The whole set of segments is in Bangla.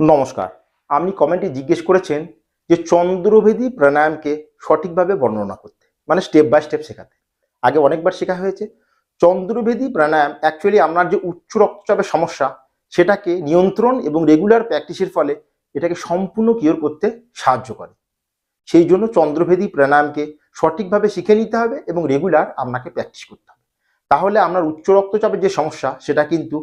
নমস্কার। আপনি কমেন্টে জিজ্ঞেস করেছেন যে চন্দ্রভেদী প্রাণায়ামকে সঠিকভাবে বর্ণনা করতে মানে স্টেপ বাই স্টেপ শেখাতে। আগে অনেকবার শেখা হয়েছে। চন্দ্রভেদী প্রাণায়াম অ্যাকচুয়ালি আপনার যে উচ্চ রক্তচাপের সমস্যা, সেটাকে নিয়ন্ত্রণ এবং রেগুলার প্র্যাকটিসের ফলে এটাকে সম্পূর্ণ কিওর করতে সাহায্য করে। সেই জন্য চন্দ্রভেদী প্রাণায়ামকে সঠিকভাবে শিখে নিতে হবে এবং রেগুলার আপনাকে প্র্যাকটিস করতে হবে। তাহলে আপনার উচ্চ রক্তচাপের যে সমস্যা, সেটা কিন্তু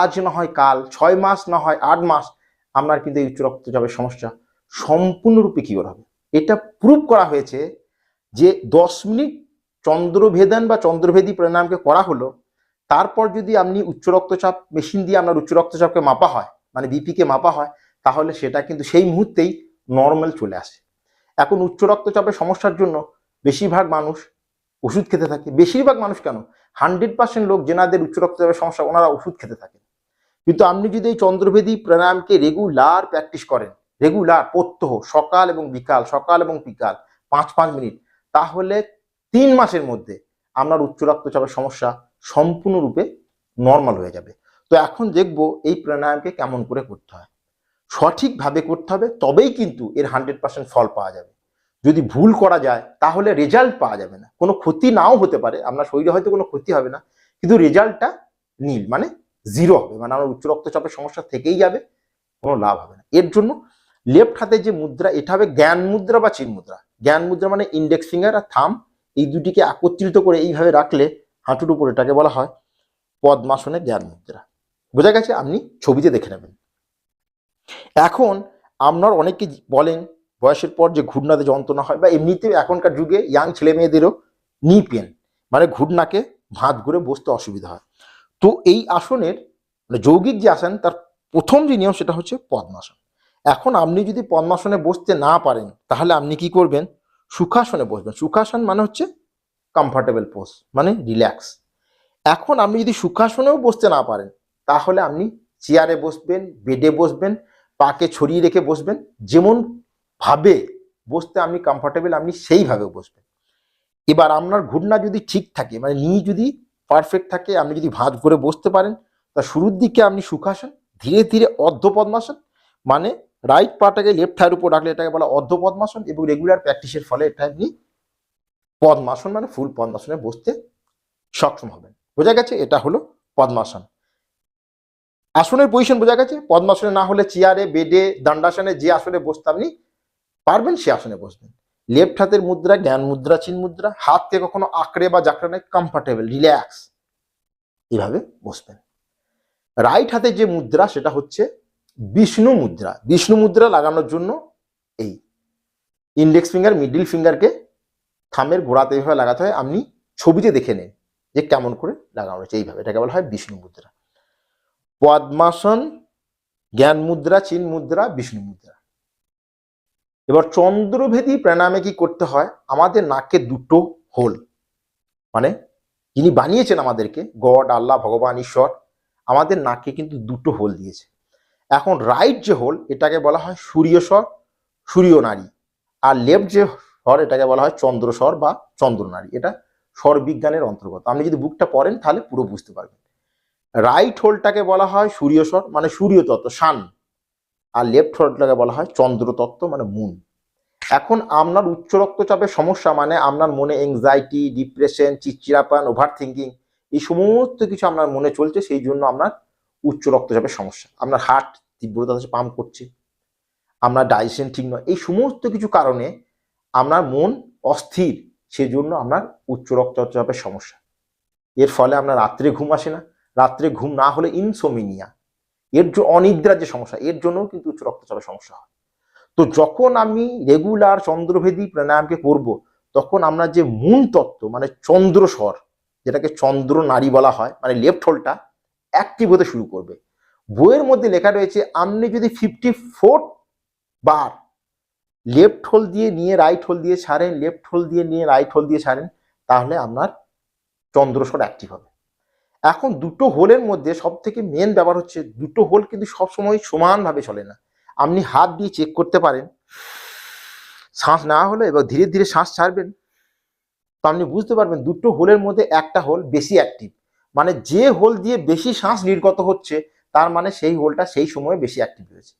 আজ না হয় কাল, ছয় মাস না হয় আট মাস আপনার কিন্তু এই উচ্চ রক্তচাপের সমস্যা সম্পূর্ণরূপে কিওর হবে। এটা প্রুভ করা হয়েছে যে দশ মিনিট চন্দ্রভেদন বা চন্দ্রভেদী প্রাণায়ামকে করা হলো, তারপর যদি আপনি উচ্চ রক্তচাপ মেশিন দিয়ে আপনার উচ্চ রক্তচাপকে মাপা হয় মানে বিপিকে মাপা হয়, তাহলে সেটা কিন্তু সেই মুহূর্তেই নর্মাল চলে আসে। এখন উচ্চ রক্তচাপের সমস্যার জন্য বেশিরভাগ মানুষ ওষুধ খেতে থাকে। বেশিরভাগ মানুষ কেন? হান্ড্রেড পার্সেন্ট লোক, যেনাদের উচ্চ রক্তচাপের সমস্যা, ওনারা ওষুধ খেতে থাকেন। কিন্তু আপনি যদি এই চন্দ্রভেদী প্রাণায়ামকে রেগুলার প্র্যাকটিস করেন রেগুলার প্রত্যহ, সকাল এবং বিকাল, সকাল এবং বিকাল, পাঁচ পাঁচ মিনিট, তাহলে তিন মাসের মধ্যে আপনার উচ্চ রক্তচাপের সমস্যা সম্পূর্ণরূপে নর্মাল হয়ে যাবে। তো এখন দেখব এই প্রাণায়ামকে কেমন করে করতে হয়। সঠিকভাবে করতে হবে, তবেই কিন্তু এর হান্ড্রেড পার্সেন্ট ফল পাওয়া যাবে। যদি ভুল করা যায়, তাহলে রেজাল্ট পাওয়া যাবে না। কোনো ক্ষতি নাও হতে পারে, আপনার শরীরে হয়তো কোনো ক্ষতি হবে না, কিন্তু রেজাল্টটা নীল মানে জিরো হবে মানে আমার উচ্চ রক্তচাপের সমস্যা থেকেই যাবে, কোনো লাভ হবে না। এর জন্য লেফট হাতে যে মুদ্রা, এটা হবে জ্ঞান মুদ্রা বা চিন মুদ্রা। জ্ঞান মুদ্রা মানে ইন্ডেক্স ফিঙ্গার আর থাম এই দুটিকে একত্রিত করে এইভাবে রাখলে হাঁটুর উপর এটাকে বলা হয় পদ্মাসনে জ্ঞান মুদ্রা। বোঝা গেছে? আপনি ছবিতে দেখে নেবেন। এখন আপনার অনেকে বলেন, বয়সের পর যে ঘূর্ণাতে যন্ত্রণা হয় বা এমনিতেও এখনকার যুগে ইয়াং ছেলে মেয়েদেরও নি পেন মানে ঘূর্ণাকে ভাঁত করে বসতে অসুবিধা হয়। তো এই আসনের মানে যৌগিক যে আসন, তার প্রথম যে নিয়ম সেটা হচ্ছে পদ্মাসন। এখন আপনি যদি পদ্মাসনে বসতে না পারেন, তাহলে আপনি কি করবেন? সুখাসনে বসবেন। সুখাসন মানে হচ্ছে কমফর্টেবল পোজ মানে রিল্যাক্স এখন আপনি যদি সুখাসনেও বসতে না পারেন, তাহলে আপনি চেয়ারে বসবেন বেডে বসবেন, পাকে ছড়িয়ে রেখে বসবেন, যেমন ভাবে বসতে আপনি কমফর্টেবল আপনি সেইভাবে বসবেন। এবার আপনার ঘুটনা যদি ঠিক থাকে মানে নি যদি পারফেক্ট থাকে, আপনি যদি ভাঁজ করে বসতে পারেন, তা শুরুর দিকে আপনি সুখাসন, ধীরে ধীরে অর্ধ পদ্মাসন মানে রাইট পাটাকে লেফট থায়ের উপর রাখলে এটাকে বলা অর্ধ পদ্মাসন এবং রেগুলার প্র্যাকটিসের ফলে এটা আপনি পদ্মাসন মানে ফুল পদ্মাসনে বসতে সক্ষম হবেন। বোঝা গেছে? এটা হলো পদ্মাসন। আসনের পজিশন বোঝা গেছে? পদ্মাসনে না হলে চেয়ারে বেডে দণ্ডাসনে যে আসনে বসতে আপনি পারবেন, সে আসনে বসবেন। লেফট হাতের মুদ্রা জ্ঞান মুদ্রা, চিন মুদ্রা, হাতকে কখনো আঁকড়ে বা জাকড়ে নেয় কমফর্টেবল রিল্যাক্স এভাবে বসবেন। রাইট হাতে যে মুদ্রা, সেটা হচ্ছে বিষ্ণু মুদ্রা। বিষ্ণু মুদ্রা লাগানোর জন্য এই ইন্ডেক্স ফিঙ্গার মিডিল ফিঙ্গারকে থামের গোড়াতে এইভাবে লাগাতে হয়। আপনি ছবিতে দেখে নেন যে কেমন করে লাগানো হয়েছে। এইভাবে এটাকে বলা হয় বিষ্ণু মুদ্রা। পদ্মাসন, জ্ঞান মুদ্রা, চিন মুদ্রা, বিষ্ণু মুদ্রা। এবার চন্দ্রভেদী প্রাণায়ামে কি করতে হয়? আমাদের নাকে দুটো হোল। মানে যিনি বানিয়েছেন আমাদেরকে, গড, আল্লাহ, ভগবান, ঈশ্বর, আমাদের নাকে কিন্তু দুটো হোল দিয়েছে। এখন রাইট যে হোল, এটাকে বলা হয় সূর্যস্বর সূর্য নারী। আর লেফট যে স্বর, এটাকে বলা হয় চন্দ্রস্বর বা চন্দ্রনারী এটা স্বর বিজ্ঞানের অন্তর্গত। আপনি যদি বুকটা পড়েন, তাহলে পুরো বুঝতে পারবেন। রাইট হোলটাকে বলা হয় সূর্য স্বর মানে সূর্য তত্ত্ব সান আর লেফট হোলটাকে বলা হয় চন্দ্রতত্ত্ব মানে মুন এখন আপনার উচ্চ রক্তচাপের সমস্যা মানে আপনার মনে এংজাইটি ডিপ্রেশন চিচিরাপান ওভার থিঙ্কিং এই সমস্ত কিছু আপনার মনে চলছে, সেই জন্য আপনার উচ্চ রক্তচাপের সমস্যা। আপনার হার্ট তীব্রতা পাম্প করছে। আপনার ডাইজেশন ঠিক নয়। এই সমস্ত কিছু কারণে আপনার মন অস্থির সেই জন্য আপনার উচ্চ রক্তচাপের সমস্যা। এর ফলে আপনার রাত্রে ঘুম আসে না। রাত্রে ঘুম না হলে ইনসোমিনিয়া এর যে অনিদ্রার যে সমস্যা, এর জন্যও কিন্তু উচ্চ রক্তচাপের সমস্যা হয়। তো যখন আমি রেগুলার চন্দ্রভেদী প্রাণায়ামকে করব, তখন আমরা যে মূল তত্ত্ব মানে চন্দ্রস্বর যেটাকে চন্দ্র নারী বলা হয় মানে লেফট হোলটা অ্যাক্টিভ হতে শুরু করবে। বইয়ের মধ্যে লেখা রয়েছে আপনি যদি ফিফটি ফোর বার লেফট হোল দিয়ে নিয়ে রাইট হোল দিয়ে ছাড়েন লেফট হোল দিয়ে নিয়ে রাইট হোল দিয়ে ছাড়েন, তাহলে আপনার চন্দ্রস্বর অ্যাক্টিভ হবে। এখন দুটো হোলের মধ্যে সব থেকে মেন ব্যাপার হচ্ছে দুটো হোল কিন্তু সবসময় সমানভাবে চলে না। আপনি হাত দিয়ে চেক করতে পারেন। শ্বাস না হলে এবার ধীরে ধীরে শ্বাস ছাড়বেন। তো আপনি বুঝতে পারবেন দুটো হোলের মধ্যে একটা হোল বেশি অ্যাক্টিভ মানে যে হোল দিয়ে বেশি শ্বাস নির্গত হচ্ছে, তার মানে সেই হোলটা সেই সময়ে বেশি অ্যাক্টিভ হয়েছে।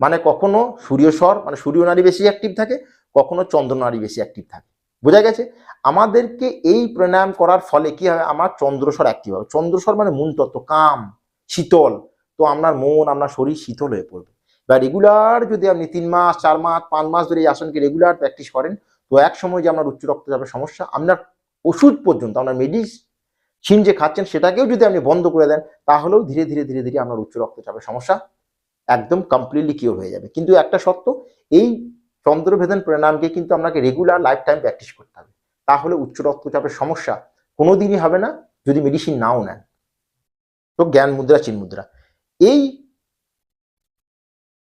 মানে কখনো সূর্যস্বর মানে সূর্য নারী বেশি অ্যাক্টিভ থাকে, কখনো চন্দ্র নারী বেশি অ্যাক্টিভ থাকে। বোঝা গেছে? আমাদেরকে এই প্রাণায়াম করার ফলে কি হবে? আমার চন্দ্রস্বর অ্যাক্টিভ হবে। চন্দ্রস্বর মানে মূল তত্ত্ব, কাম, শীতল। তো আপনার মন, আপনার শরীর শীতল হয়ে পড়বে। বা রেগুলার যদি আপনি তিন মাস, চার মাস, পাঁচ মাস ধরে এই আসনকে রেগুলার প্র্যাকটিস করেন, তো এক সময় যে আপনার উচ্চ রক্তচাপের সমস্যা, আপনার ওষুধ পর্যন্ত, আপনার মেডিসিন যে খাচ্ছেন, সেটাকেও যদি আপনি বন্ধ করে দেন, তাহলেও ধীরে ধীরে ধীরে ধীরে আপনার উচ্চ রক্তচাপের সমস্যা একদম কমপ্লিটলি কিওর হয়ে যাবে। কিন্তু একটা সত্য, এই চন্দ্রভেদন প্রাণায়ামকে কিন্তু আপনাকে রেগুলার লাইফ টাইম প্র্যাকটিস করতে হবে। তাহলে উচ্চ রক্তচাপের সমস্যা কোনোদিনই হবে না, যদি মেডিসিন নাও নেন। তো জ্ঞান মুদ্রা, চিন মুদ্রা। এই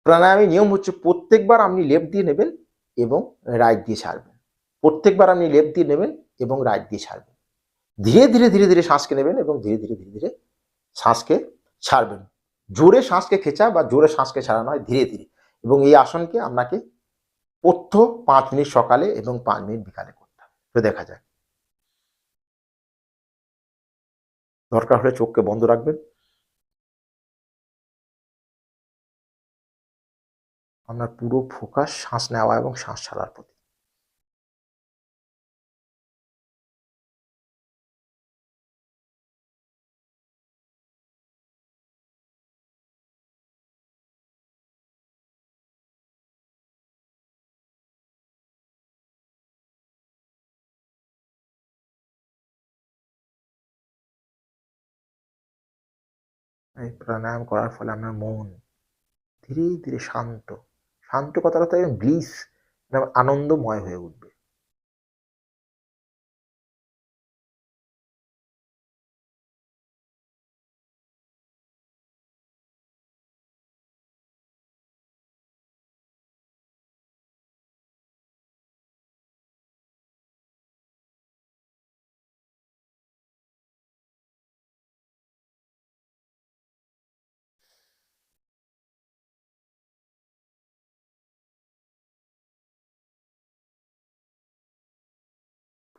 প্রাণায়ামের নিয়ম হচ্ছে প্রত্যেকবার আপনি লেফট দিয়ে নেবেন এবং রাইট দিয়ে ছাড়বেন। প্রত্যেকবার আপনি লেফট দিয়ে নেবেন এবং রাইট দিয়ে ছাড়বেন। ধীরে ধীরে ধীরে ধীরে শ্বাসকে নেবেন এবং ধীরে ধীরে ধীরে ধীরে শ্বাসকে ছাড়বেন। জোরে শ্বাসকে খেঁচা বা জোরে শ্বাসকে ছাড়ানো হয় ধীরে ধীরে। এবং এই আসনকে আপনাকে প্রথ্য পাঁচ মিনিট সকালে এবং পাঁচ মিনিট বিকালে করতে হবে তো দেখা যায় দরকার হলে চোখকে বন্ধ রাখবেন। আপনার পুরো ফোকাস শ্বাস নেওয়া এবং শ্বাস ছাড়ার প্রতি। এই প্রাণায়াম করার ফলে আপনার মন ধীরে ধীরে শান্ত। শান্ত কথাটা তো ব্লিস আনন্দময় হয়ে উঠবে।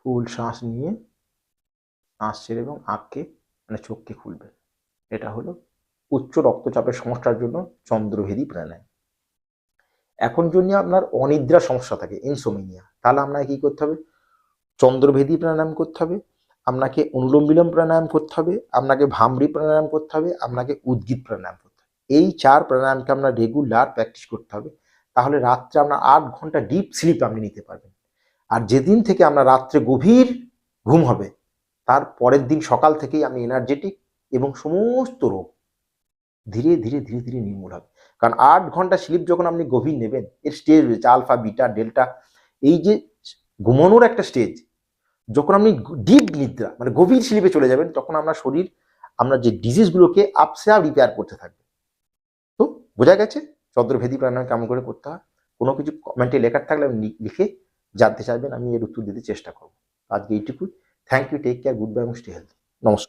ফুল শ্বাস নিয়ে শ্বাস ছেড়ে এবং আঁককে মানে চোখকে খুলবে। এটা হলো উচ্চ রক্তচাপের সমস্যার জন্য চন্দ্রভেদী প্রাণায়াম। এখন যদি আপনার অনিদ্রা সমস্যা থাকে ইনসোমিনিয়া তাহলে আপনাকে কি করতে হবে? চন্দ্রভেদী প্রাণায়াম করতে হবে, আপনাকে অনুলোম বিলোম প্রাণায়াম করতে হবে, আপনাকে ভামরি প্রাণায়াম করতে হবে, আপনাকে উদ্গীত প্রাণায়াম করতে হবে। এই চার প্রাণায়ামকে আপনার রেগুলার প্র্যাকটিস করতে হবে। তাহলে রাত্রে আপনার আট ঘণ্টা ডিপ স্লিপ আপনি নিতে পারবেন। আর যেদিন থেকে আমরা রাত্রে গভীর ঘুম হবে, তার পরের দিন সকাল থেকেই আমি এনার্জেটিক এবং সমস্ত রোগ ধীরে ধীরে ধীরে ধীরে নির্মূল হবে। কারণ আট ঘণ্টা স্লিপ যখন আপনি গভীর নেবেন, এর স্টেজ রয়েছে আলফা বিটা ডেল্টা এই যে ঘুমানোর একটা স্টেজ যখন আপনি ডিপ নিদ্রা মানে গভীর স্লিপে চলে যাবেন, তখন আপনার শরীর আপনার যে ডিজিজগুলোকে আপসে আপ রিপেয়ার করতে থাকবে। তো বোঝা গেছে? চন্দ্রভেদী প্রাণায়াম কেমন করে করতে হয়? কোনো কিছু কমেন্টে লেখার থাকলে লিখে জানতে চাইবেন, আমি এর উত্তর দিতে চেষ্টা করব। আজকে এইটুকুই। Thank you take care good bye এবং স্টে হেলথ নমস্কার।